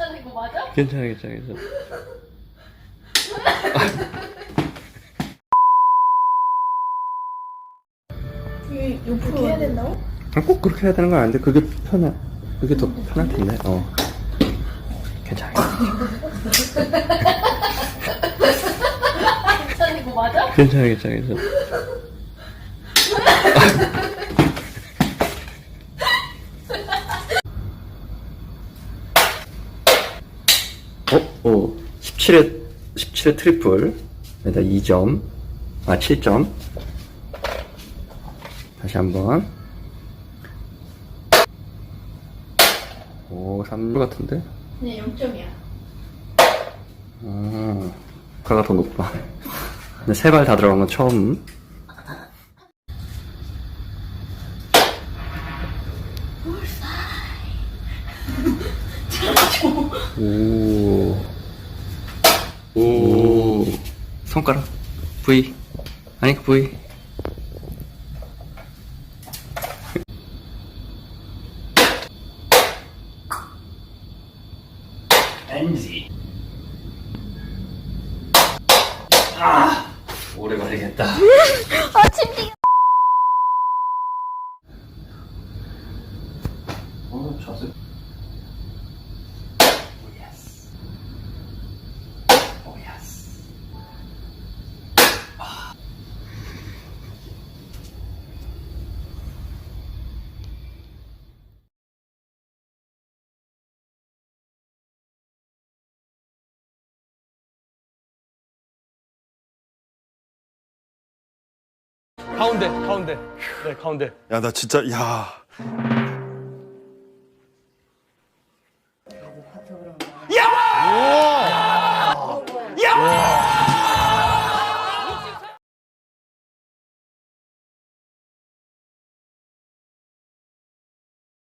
괜찮아 이거 맞아? 괜찮아 괜찮아 괜찮아 이게 옆으로 해야 된다고? 아, 꼭 그렇게 해야 되는 건 아닌데 그게 편해 그게 더 편할 텐데 어 괜찮아 괜찮아 이거 맞아? 괜찮아 괜찮아 괜찮아 어? 어 17회 17회 트리플 여기다 2점 아 7점 다시 한번 오 3루 같은데? 네 0점이야 아, 가가 더 높아. 근데 세 발 다 들어간 건 처음. 오. 오. 손가락. V. 아니, 그 V. 오래 걸리겠다. 아 어, 자세. 가운데, 가운데. 네, 가운데. 야, 나 진짜, 야. 야!